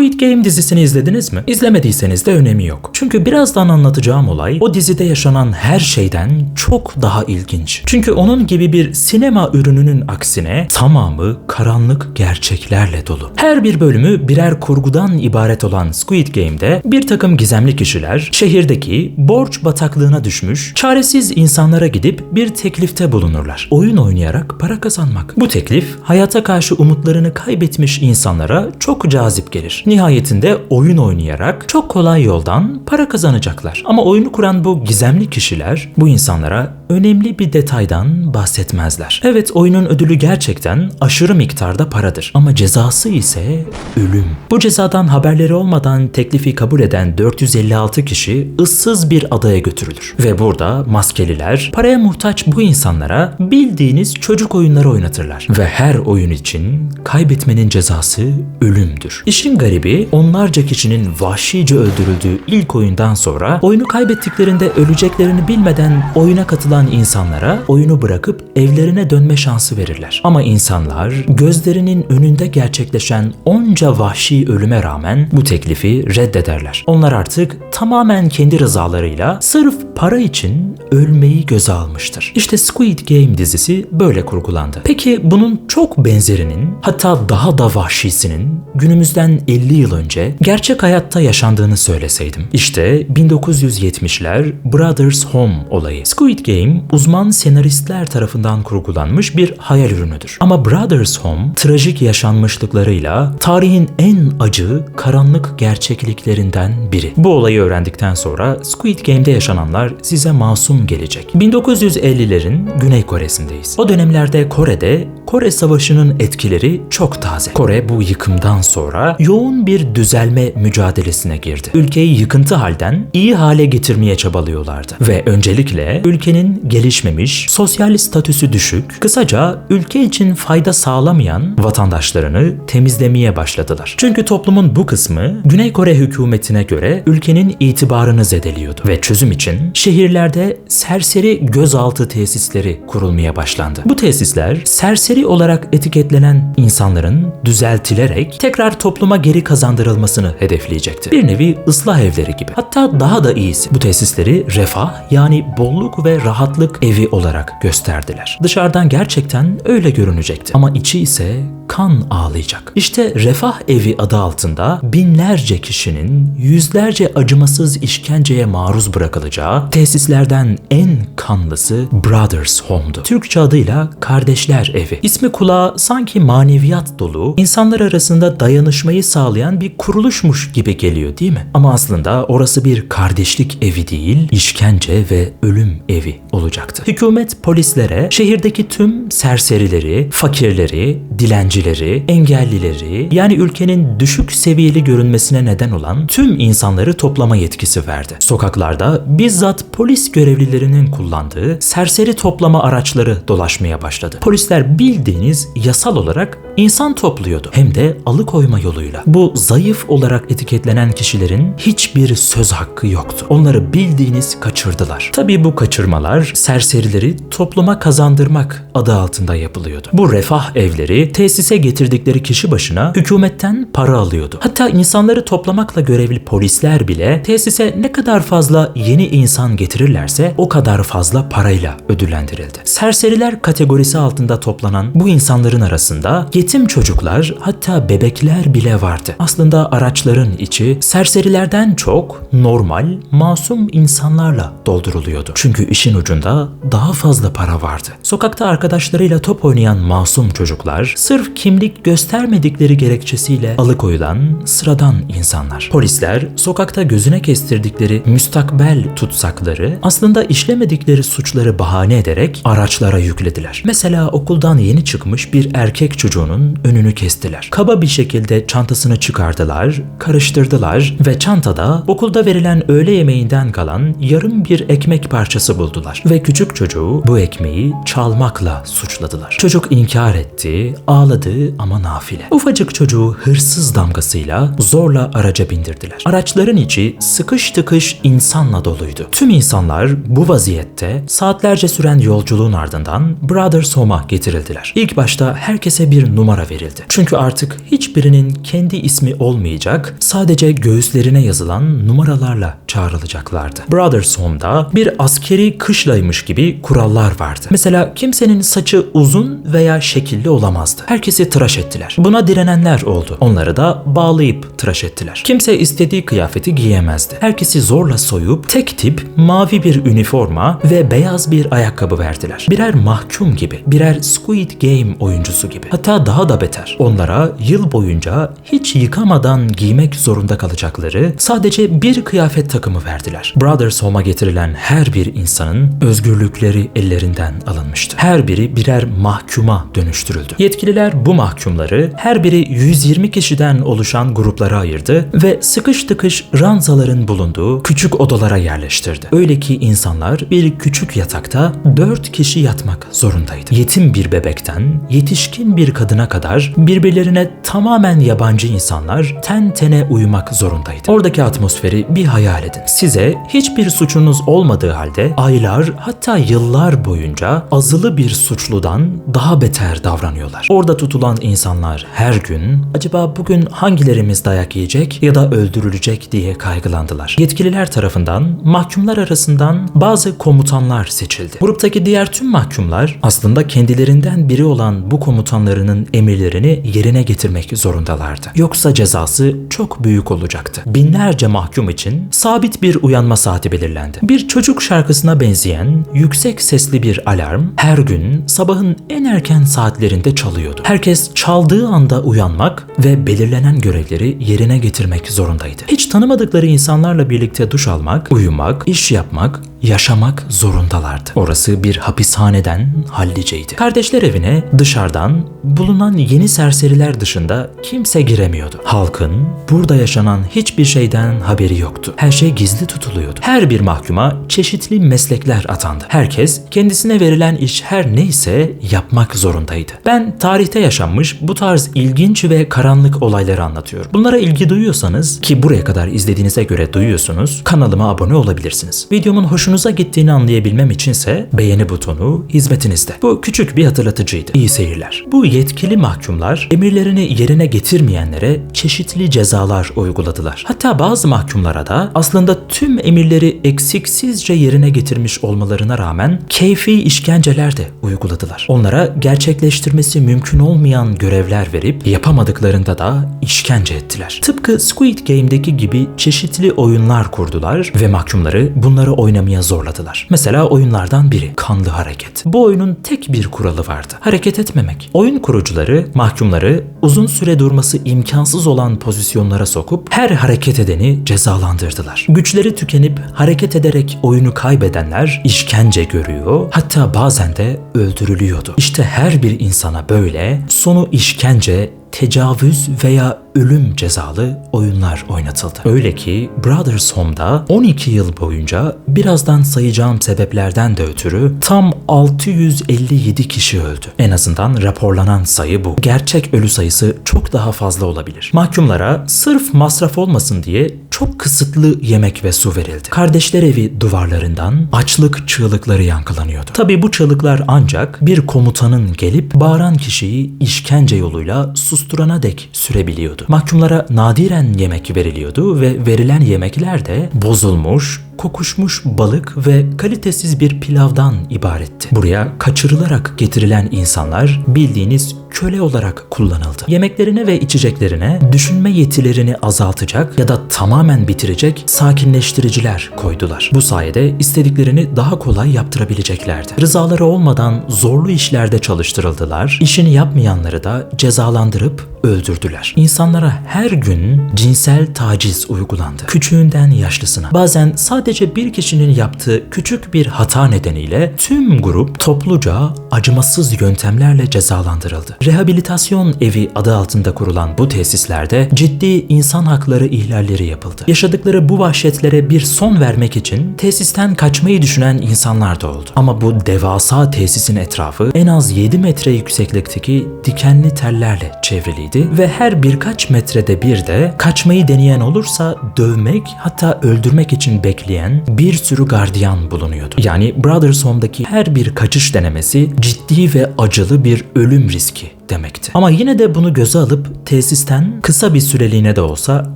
Squid Game dizisini izlediniz mi? İzlemediyseniz de önemi yok. Çünkü birazdan anlatacağım olay o dizide yaşanan her şeyden çok daha ilginç. Çünkü onun gibi bir sinema ürününün aksine tamamı karanlık gerçeklerle dolu. Her bir bölümü birer kurgudan ibaret olan Squid Game'de bir takım gizemli kişiler şehirdeki borç bataklığına düşmüş çaresiz insanlara gidip bir teklifte bulunurlar. Oyun oynayarak para kazanmak. Bu teklif hayata karşı umutlarını kaybetmiş insanlara çok cazip gelir. Nihayetinde oyun oynayarak çok kolay yoldan para kazanacaklar. Ama oyunu kuran bu gizemli kişiler bu insanlara önemli bir detaydan bahsetmezler. Evet oyunun ödülü gerçekten aşırı miktarda paradır ama cezası ise ölüm. Bu cezadan haberleri olmadan teklifi kabul eden 456 kişi ıssız bir adaya götürülür. Ve burada maskeliler paraya muhtaç bu insanlara bildiğiniz çocuk oyunları oynatırlar. Ve her oyun için kaybetmenin cezası ölümdür. İşin garibi onlarca kişinin vahşice öldürüldüğü ilk oyundan sonra oyunu kaybettiklerinde öleceklerini bilmeden oyuna katılan insanlara oyunu bırakıp evlerine dönme şansı verirler. Ama insanlar gözlerinin önünde gerçekleşen onca vahşi ölüme rağmen bu teklifi reddederler. Onlar artık tamamen kendi rızalarıyla sırf para için ölmeyi göze almıştır. İşte Squid Game dizisi böyle kurgulandı. Peki bunun çok benzerinin hatta daha da vahşisinin günümüzden 50 yıl önce gerçek hayatta yaşandığını söyleseydim. İşte 1970'ler Brothers Home olayı. Squid Game uzman senaristler tarafından kurgulanmış bir hayal ürünüdür. Ama Brothers Home trajik yaşanmışlıklarıyla tarihin en acı, karanlık gerçekliklerinden biri. Bu olayı öğrendikten sonra Squid Game'de yaşananlar size masum gelecek. 1950'lerin Güney Kore'sindeyiz. O dönemlerde Kore'de Kore Savaşı'nın etkileri çok taze. Kore bu yıkımdan sonra yoğun bir düzelme mücadelesine girdi. Ülkeyi yıkıntı halden iyi hale getirmeye çabalıyorlardı. Ve öncelikle ülkenin gelişmemiş, sosyal statüsü düşük, kısaca ülke için fayda sağlamayan vatandaşlarını temizlemeye başladılar. Çünkü toplumun bu kısmı Güney Kore hükümetine göre ülkenin itibarını zedeliyordu. Ve çözüm için şehirlerde serseri gözaltı tesisleri kurulmaya başlandı. Bu tesisler serseri olarak etiketlenen insanların düzeltilerek tekrar topluma geri kazandırılmasını hedefleyecekti. Bir nevi ıslah evleri gibi. Hatta daha da iyisi. Bu tesisleri refah yani bolluk ve rahatlık evi olarak gösterdiler. Dışarıdan gerçekten öyle görünecekti. Ama içi ise kan ağlayacak. İşte refah evi adı altında binlerce kişinin yüzlerce acımasız işkenceye maruz bırakılacağı tesislerden en kanlısı Brothers Home'du. Türkçe adıyla Kardeşler Evi. İsmi kulağa sanki maneviyat dolu, insanlar arasında dayanışmayı sağlayan bir kuruluşmuş gibi geliyor değil mi? Ama aslında orası bir kardeşlik evi değil, işkence ve ölüm evi olacaktı. Hükümet polislere şehirdeki tüm serserileri, fakirleri, dilencileri, engellileri yani ülkenin düşük seviyeli görünmesine neden olan tüm insanları toplama yetkisi verdi. Sokaklarda bizzat polis görevlilerinin kullandığı serseri toplama araçları dolaşmaya başladı. Polisler bildiğiniz yasal olarak insan topluyordu. Hem de alıkoyma yoluyla. Bu zayıf olarak etiketlenen kişilerin hiçbir söz hakkı yoktu. Onları bildiğiniz kaçırdılar. Tabii bu kaçırmalar serserileri topluma kazandırmak adı altında yapılıyordu. Bu refah evleri tesise getirdikleri kişi başına hükümetten para alıyordu. Hatta insanları toplamakla görevli polisler bile tesise ne kadar fazla yeni insan getirirlerse o kadar fazla parayla ödüllendirildi. Serseriler kategorisi altında toplanan bu insanların arasında yetim çocuklar hatta bebekler bile vardı. Aslında araçların içi serserilerden çok normal, masum insanlarla dolduruluyordu. Çünkü işin ucunda daha fazla para vardı. Sokakta arkadaşlarıyla top oynayan masum çocuklar sırf kimlik göstermedikleri gerekçesiyle alıkoyulan sıradan insanlar. Polisler sokakta gözüne kestirdikleri müstakbel tutsakları aslında işlemedikleri suçları bahane ederek araçlara yüklediler. Mesela okuldan yeni çıkmış bir erkek çocuğunun önünü kestiler. Kaba bir şekilde çantasını çıkardılar, karıştırdılar ve çantada okulda verilen öğle yemeğinden kalan yarım bir ekmek parçası buldular. Ve küçük çocuğu bu ekmeği çalmakla suçladılar. Çocuk inkar etti, ağladı ama nafile. Ufacık çocuğu hırsız damgasıyla zorla araca bindirdiler. Araçların içi sıkış tıkış insanla doluydu. Tüm insanlar bu vaziyette saatlerce süren yolculuğun ardından Brothers Home'a getirildiler. İlk başta herkese bir numara verildi. Çünkü artık hiçbirinin kendi ismi olmayacak, sadece göğüslerine yazılan numaralarla çağrılacaklardı. Brothers Home'da bir askeri kışlaymış gibi kurallar vardı. Mesela kimsenin saçı uzun veya şekilli olamazdı. Herkesi tıraş ettiler. Buna direnenler oldu. Onları da bağlayıp tıraş ettiler. Kimse istediği kıyafeti giyemezdi. Herkesi zorla soyup tek tip mavi bir üniforma ve beyaz bir ayakkabı verdiler. Birer mahkum gibi, birer Squid Game oyuncusu gibi. Hatta daha da beter. Onlara yıl boyunca hiç yıkamadan giymek zorunda kalacakları sadece bir kıyafet takımı verdiler. Brothers Home'a getirilen her bir insanın özgürlükleri ellerinden alınmıştı. Her biri birer mahkuma dönüştürüldü. Yetkililer bu mahkumları her biri 120 kişiden oluşan gruplara ayırdı ve sıkış tıkış ranzaların bulunduğu küçük odalara yerleştirdi. Öyle ki insanlar bir küçük yatakta 4 kişi yatmak zorundaydı. Yetim bir bebekten yetişkin bir kadına kadar birbirlerine tamamen yabancı insanlar ten tene uyumak zorundaydı. Oradaki atmosferi bir hayal edin. Size hiçbir suçunuz olmadığı halde aylar hatta yıllar boyunca azılı bir suçludan daha beter davranıyorlar. Orada tutulan insanlar her gün acaba bugün hangilerimiz dayak yiyecek ya da öldürülecek diye kaygılandılar. Yetkililer tarafından mahkumlar arasından bazı komutanlar seçildi. Gruptaki diğer tüm mahkumlar aslında kendilerinden biri olan bu komutanlarının emirlerini yerine getirmek zorundalardı. Yoksa cezası çok büyük olacaktı. Binlerce mahkum için sabit bir uyanma saati belirlendi. Bir çocuk şarkısına benzeyen yüksek sesli bir alarm her gün sabahın en erken saatlerinde çalıyordu. Herkes çaldığı anda uyanmak ve belirlenen görevleri yerine getirmek zorundaydı. Hiç tanımadıkları insanlarla birlikte duş almak, uyumak, iş yapmak, yaşamak zorundalardı. Orası bir hapishaneden halliceydi. Kardeşler evine dışarıdan bulunan yeni serseriler dışında kimse giremiyordu. Halkın burada yaşanan hiçbir şeyden haberi yoktu. Her şey gizli tutuluyordu. Her bir mahkuma çeşitli meslekler atandı. Herkes kendisine verilen iş her neyse yapmak zorundaydı. Ben tarihte yaşanmış bu tarz ilginç ve karanlık olayları anlatıyorum. Bunlara ilgi duyuyorsanız ki buraya kadar izlediğinize göre duyuyorsunuz kanalıma abone olabilirsiniz. Videomun hoşunuza gittiğini anlayabilmem içinse beğeni butonu hizmetinizde. Bu küçük bir hatırlatıcıydı. İyi seyirler. Bu yetkili mahkumlar emirlerini yerine getirmeyenlere çeşitli cezalar uyguladılar. Hatta bazı mahkumlara da aslında tüm emirleri eksiksizce yerine getirmiş olmalarına rağmen keyfi işkenceler de uyguladılar. Onlara gerçekleştirmesi mümkün olmayan görevler verip yapamadıklarında da işkence ettiler. Tıpkı Squid Game'deki gibi çeşitli oyunlar kurdular ve mahkumları bunları oynamaya zorladılar. Mesela oyunlardan biri kanlı hareket. Bu oyunun tek bir kuralı vardı. Hareket etmemek. Oyun kurucuları mahkumları uzun süre durması imkansız olan pozisyonlara sokup her hareket edeni cezalandırdılar. Güçleri tükenip hareket ederek oyunu kaybedenler işkence görüyor hatta bazen de öldürülüyordu. İşte her bir insana böyle sonu işkence tecavüz veya ölüm cezalı oyunlar oynatıldı. Öyle ki Brothers Home'da 12 yıl boyunca birazdan sayacağım sebeplerden de ötürü tam 657 kişi öldü. En azından raporlanan sayı bu. Gerçek ölü sayısı çok daha fazla olabilir. Mahkumlara sırf masraf olmasın diye çok kısıtlı yemek ve su verildi. Kardeşler evi duvarlarından açlık çığlıkları yankılanıyordu. Tabi bu çığlıklar ancak bir komutanın gelip bağıran kişiyi işkence yoluyla susturana dek sürebiliyordu. Mahkumlara nadiren yemek veriliyordu ve verilen yemekler de bozulmuş, kokuşmuş balık ve kalitesiz bir pilavdan ibaretti. Buraya kaçırılarak getirilen insanlar bildiğiniz köle olarak kullanıldı. Yemeklerine ve içeceklerine düşünme yetilerini azaltacak ya da tamamen bitirecek sakinleştiriciler koydular. Bu sayede istediklerini daha kolay yaptırabileceklerdi. Rızaları olmadan zorlu işlerde çalıştırıldılar. İşini yapmayanları da cezalandırıp öldürdüler. İnsanlara her gün cinsel taciz uygulandı. Küçüğünden yaşlısına. Bazen sadece bir kişinin yaptığı küçük bir hata nedeniyle tüm grup topluca acımasız yöntemlerle cezalandırıldı. Rehabilitasyon evi adı altında kurulan bu tesislerde ciddi insan hakları ihlalleri yapıldı. Yaşadıkları bu vahşetlere bir son vermek için tesisten kaçmayı düşünen insanlar da oldu. Ama bu devasa tesisin etrafı en az 7 metre yükseklikteki dikenli tellerle çevriliydi ve her birkaç metrede bir de kaçmayı deneyen olursa dövmek hatta öldürmek için bekleyen bir sürü gardiyan bulunuyordu. Yani Brothers Home'daki her bir kaçış denemesi ciddi ve acılı bir ölüm riski demekti. Ama yine de bunu göze alıp tesisten kısa bir süreliğine de olsa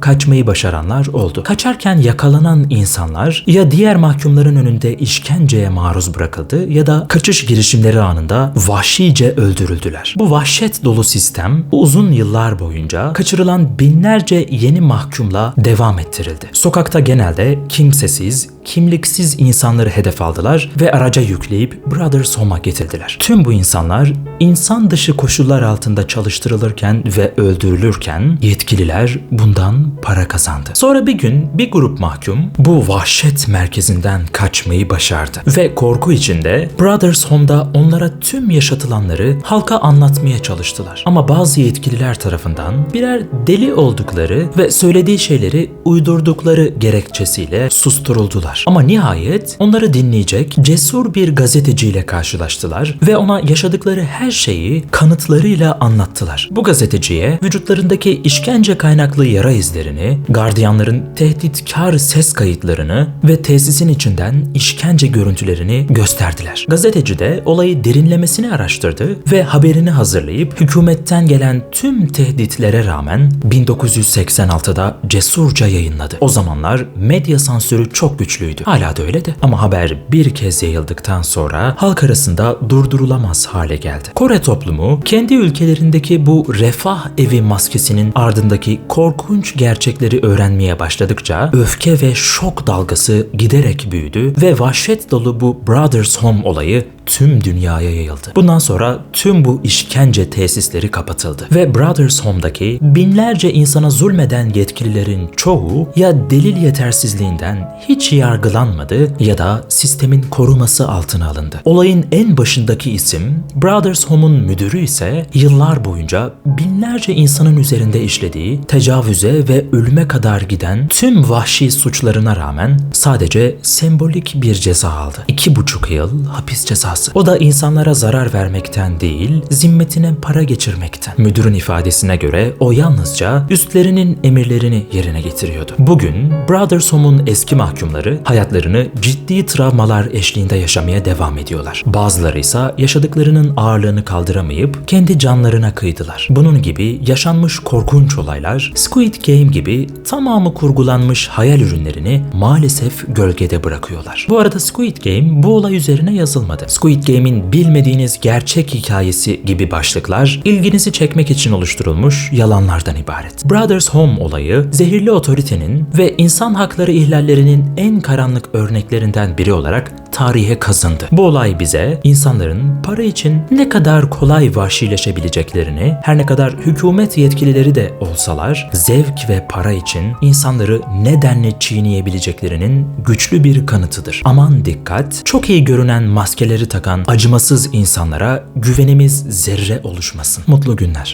kaçmayı başaranlar oldu. Kaçarken yakalanan insanlar ya diğer mahkumların önünde işkenceye maruz bırakıldı ya da kaçış girişimleri anında vahşice öldürüldüler. Bu vahşet dolu sistem uzun yıllar boyunca kaçırılan binlerce yeni mahkumla devam ettirildi. Sokakta genelde kimsesiz, kimliksiz insanları hedef aldılar ve araca yükleyip Brothers Home'a getirdiler. Tüm bu insanlar insan dışı koşullar altında çalıştırılırken ve öldürülürken yetkililer bundan para kazandı. Sonra bir gün bir grup mahkum bu vahşet merkezinden kaçmayı başardı ve korku içinde Brothers Home'da onlara tüm yaşatılanları halka anlatmaya çalıştılar. Ama bazı yetkililer tarafından birer deli oldukları ve söylediği şeyleri uydurdukları gerekçesiyle susturuldular. Ama nihayet onları dinleyecek cesur bir gazeteciyle karşılaştılar ve ona yaşadıkları her şeyi kanıtlarıyla anlattılar. Bu gazeteciye vücutlarındaki işkence kaynaklı yara izlerini, gardiyanların tehditkar ses kayıtlarını ve tesisin içinden işkence görüntülerini gösterdiler. Gazeteci de olayı derinlemesine araştırdı ve haberini hazırlayıp hükümetten gelen tüm tehditlere rağmen 1986'da cesurca yayınladı. O zamanlar medya sansürü çok güçlüydü. Hala da öyle de. Ama haber bir kez yayıldıktan sonra halk arasında durdurulamaz hale geldi. Kore toplumu kendi ülkelerindeki bu refah evi maskesinin ardındaki korkunç gerçekleri öğrenmeye başladıkça öfke ve şok dalgası giderek büyüdü ve vahşet dolu bu Brothers Home olayı tüm dünyaya yayıldı. Bundan sonra tüm bu işkence tesisleri kapatıldı ve Brothers Home'daki binlerce insana zulmeden yetkililerin çoğu ya delil yetersizliğinden hiç yargılanmadı ya da sistemin koruması altına alındı. Olayın en başındaki isim Brothers Home'un müdürü ise yıllar boyunca binlerce insanın üzerinde işlediği tecavüze ve ölüme kadar giden tüm vahşi suçlarına rağmen sadece sembolik bir ceza aldı. İki buçuk yıl hapis cezası. O da insanlara zarar vermekten değil, zimmetine para geçirmekten. Müdürün ifadesine göre o yalnızca üstlerinin emirlerini yerine getiriyordu. Bugün Brothers Home'un eski mahkumları hayatlarını ciddi travmalar eşliğinde yaşamaya devam ediyorlar. Bazıları ise yaşadıklarının ağırlığını kaldıramayıp kendi canlarına kıydılar. Bunun gibi yaşanmış korkunç olaylar Squid Game gibi tamamı kurgulanmış hayal ürünlerini maalesef gölgede bırakıyorlar. Bu arada Squid Game bu olay üzerine yazılmadı. Squid Game'in bilmediğiniz gerçek hikayesi gibi başlıklar ilginizi çekmek için oluşturulmuş yalanlardan ibaret. Brothers Home olayı zehirli otoritenin ve insan hakları ihlallerinin en karanlık örneklerinden biri olarak tarihe kazındı. Bu olay bize insanların para için ne kadar kolay vahşileşebileceklerini, her ne kadar hükümet yetkilileri de olsalar, zevk ve para için insanları nedenle çiğneyebileceklerinin güçlü bir kanıtıdır. Aman dikkat, çok iyi görünen maskeleri takan acımasız insanlara güvenimiz zerre oluşmasın. Mutlu günler.